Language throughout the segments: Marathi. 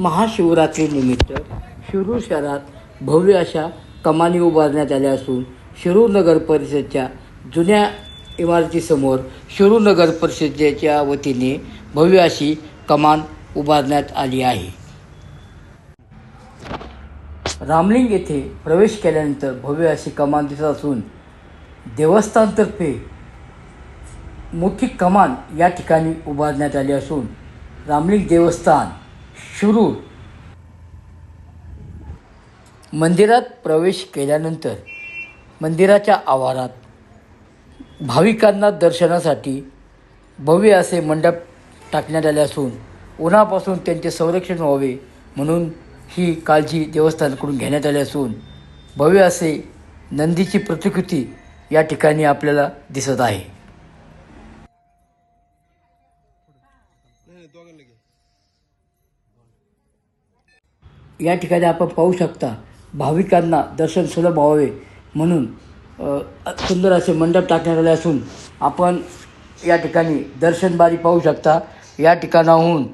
महाशिवरात्रीनिमित्त शिरूर शहरात भव्य अशा कमानी उभारण्यात आल्या असून शिरूर नगर परिषदच्या जुन्या इमारतीसमोर शिरूर नगर परिषदेच्या वतीने भव्य अशी कमान उभारण्यात आली आहे. रामलिंग येथे प्रवेश केल्यानंतर भव्य अशी कमान दिसत असून देवस्थानतर्फे मोठी कमान या ठिकाणी उभारण्यात आली असून रामलिंग देवस्थान सुरू. मंदिरात प्रवेश केल्यानंतर मंदिराच्या आवारात भाविकांना दर्शनासाठी भव्य असे मंडप टाकण्यात आले असून उन्हापासून त्यांचे संरक्षण व्हावे म्हणून ही काळजी देवस्थानाकडून घेण्यात आली असून भव्य असे नंदीची प्रतिकृती या ठिकाणी आपल्याला दिसत आहे. या ठिकाणी आपण पाहू शकता भाविकांना दर्शन सुलभ व्हावे म्हणून सुंदर असे मंडप टाकण्यात आले असून आपण या ठिकाणी दर्शनबारी पाहू शकता. या ठिकाणाहून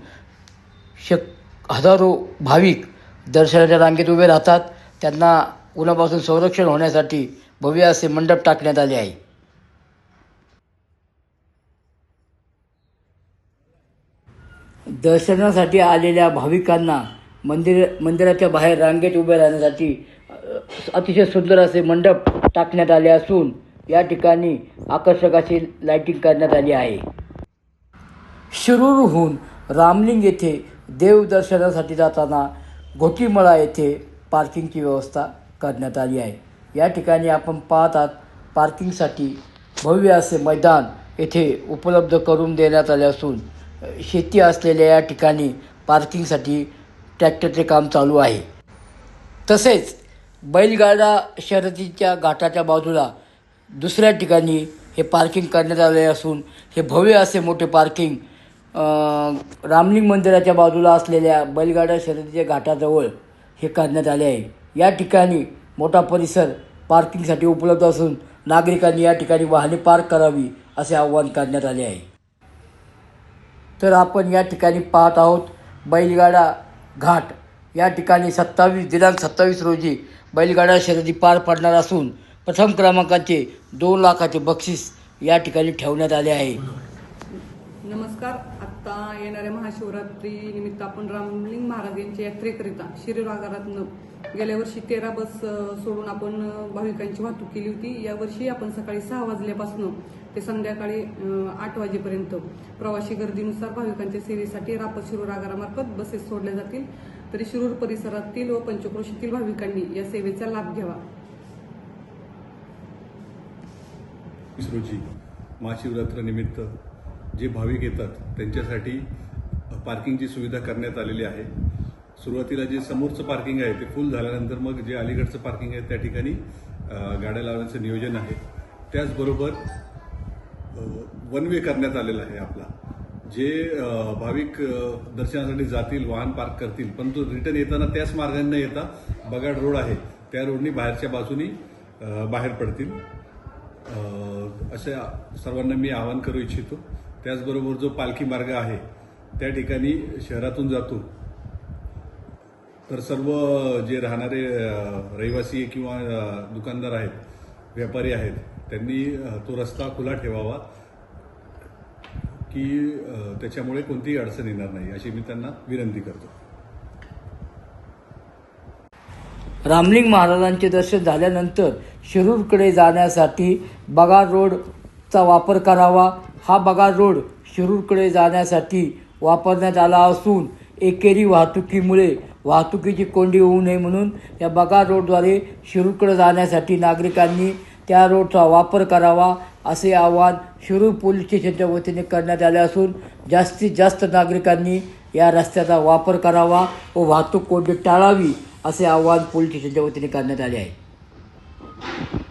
शक हजारो भाविक दर्शनाच्या रांगेत उभे राहतात. त्यांना उन्हापासून संरक्षण होण्यासाठी भव्य असे मंडप टाकण्यात आले आहे. दर्शनासाठी आलेल्या भाविकांना मंदिर मंदिराच्या बाहेर रांगेत उभे राहण्यासाठी अतिशय सुंदर असे मंडप टाकण्यात आले असून या ठिकाणी आकर्षक अशी लाइटिंग करण्यात आली आहे. शिरूरहून रामलिंग येथे देवदर्शनासाठी जाताना घोटीमळा येथे पार्किंगची व्यवस्था करण्यात आली आहे. या ठिकाणी आपण पाहतात पार्किंगसाठी भव्य असे मैदान येथे उपलब्ध करून देण्यात आले असून शेती असलेल्या या ठिकाणी पार्किंगसाठी ट्रॅक्टरचे काम चालू आहे. तसेच बैलगाडा शर्यतीच्या घाटाच्या बाजूला दुसऱ्या ठिकाणी हे पार्किंग करण्यात आले असून हे भव्य असे मोठे पार्किंग रामलिंग मंदिराच्या बाजूला असलेल्या बैलगाडा शर्यतीच्या घाटाजवळ हे करण्यात आले आहे. या ठिकाणी मोठा परिसर पार्किंगसाठी उपलब्ध असून नागरिकांनी या ठिकाणी वाहने पार्क करावी असे आवाहन करण्यात आले आहे. तर आपण या ठिकाणी पाहत आहोत बैलगाडा घाट. या ठिकाणी सत्तावीस दिनांक सत्तावीस रोजी बैलगाडा शर्यती पार पडणार असून प्रथम क्रमांकाचे दोन लाखाचे बक्षीस या ठिकाणी ठेवण्यात आले आहे. नमस्कार. आत्ता येणाऱ्या महाशिवरात्री निमित्त आपण रामलिंग महाराज यांच्या यात्रेकरिता शिरीर आगारातनं गेल्या वर्षी तेरा बस सोडून आपण भाविकांची वाहतूक केली होती. यावर्षी आपण सकाळी सहा वाजल्यापासून ते संध्याकाळी आठ वाजेपर्यंत प्रवासी गर्दीनुसार भाविकांच्या सेवेसाठी रापत शिरूर आगारामार्फत बसेस सोडल्या जातील. तरी शिरूर परिसरातील व पंचक्रोशीतील भाविकांनी या सेवेचा लाभ घ्यावा. महाशिवरात्रीनिमित्त जे भाविक येतात त्यांच्यासाठी पार्किंगची सुविधा करण्यात आलेली आहे. सुरुवातीला जे समोरचं पार्किंग आहे ते फुल झाल्यानंतर मग जे अलीकडचं पार्किंग आहे त्या ठिकाणी गाड्या लावण्याचं नियोजन आहे. त्याचबरोबर वन वे करण्यात आलेला आहे आपला. जे भाविक दर्शनासाठी जातील वाहन पार्क करतील परंतु रिटर्न येताना त्याच मार्गाने येता बगाड रोड आहे त्या रोडनी बाहेरच्या बाजूनी बाहेर पडतील. असे सर्वांना मी आवाहन करू इच्छितो. त्याचबरोबर जो पालखी मार्ग आहे त्या ठिकाणी शहरातून जातो. तर सर्व जे राहणारे रहिवासी किंवा दुकानदार आहेत व्यापारी आहेत त्यांनी तो रस्ता खुला ठेवावा की त्याच्यामुळे कोणतीही अडचण येणार नाही अशी मी त्यांना विनंती करतो. रामलिंग महाराजांचे दर्शन झाल्यानंतर शिरूरकडे जाण्यासाठी बगार रोडचा वापर करावा. हा बगार रोड शिरूरकडे जाण्यासाठी वापरण्यात आला असून एकेरी वाहतुकीमुळे वाहतुकीची कोंडी होऊ नये म्हणून या बगार रोडद्वारे शिरूरकडे जाण्यासाठी नागरिकांनी त्या रोडचा वापर करावा असे आवाहन शिरूर पोलीस स्टेशनच्या वतीने करण्यात आले असून जास्तीत जास्त नागरिकांनी या रस्त्याचा वापर करावा व वाहतूक कोंडी टाळावी असे आवाहन पोलीस स्टेशनच्या वतीने करण्यात आले आहे.